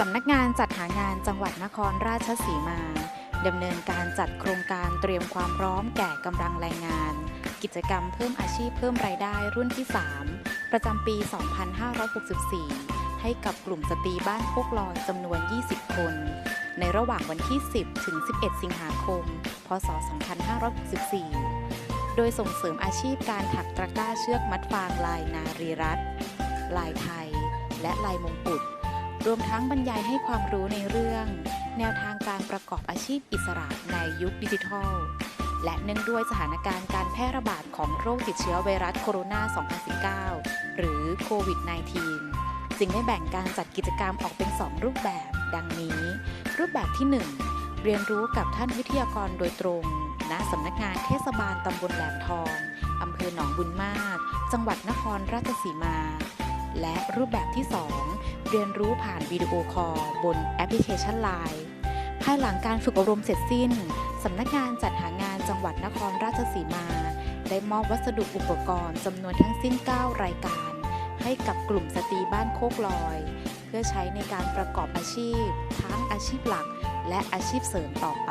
สำนักงานจัดหางานจังหวัดนครราชสีมาดำเนินการจัดโครงการเตรียมความพร้อมแก่กำลังแรงงาน กิจกรรมเพิ่มอาชีพเพิ่มรายได้รุ่นที่ 3 ประจำปี 2564 ให้กับกลุ่มสตรีบ้านโคกลอยจำนวน 20 คน ในระหว่างวันที่ 10 ถึง 11 สิงหาคม พศ 2564 โดยส่งเสริมอาชีพการถักตะกร้าเชือกมัดฟางลายนารีรัตน์ลายไทย และลายมงกุฎ รวมทั้งบรรยายให้ความรู้ในเรื่อง แนวทางการประกอบอาชีพอิสระในยุคดิจิทัล และเนื่องด้วยสถานการณ์การแพร่ระบาดของโรคติดเชื้อไวรัสโคโรนา 2019 หรือโควิด -19 จึงได้แบ่งการจัดกิจกรรมออกเป็น 2 รูปแบบ ดังนี้ รูปแบบที่ 1 เรียนรู้กับท่านวิทยากรโดยตรง ณสำนักงานเทศบาลตำบลแหลมทองอำเภอหนองบุญมาก จังหวัดนครราชสีมา และรูปแบบที่ 2 เรียนรู้ผ่านวิดีโอคอลบนแอปพลิเคชัน Line ภายหลังการฝึกอบรมเสร็จสิ้น สำนักงานจัดหางานจังหวัดนครราชสีมา ได้มอบวัสดุอุปกรณ์จำนวนทั้งสิ้น 9 รายการ ให้กับกลุ่มสตรีบ้านโคกลอย เพื่อใช้ในการประกอบอาชีพ ทั้งอาชีพหลัก และอาชีพเสริมต่อไป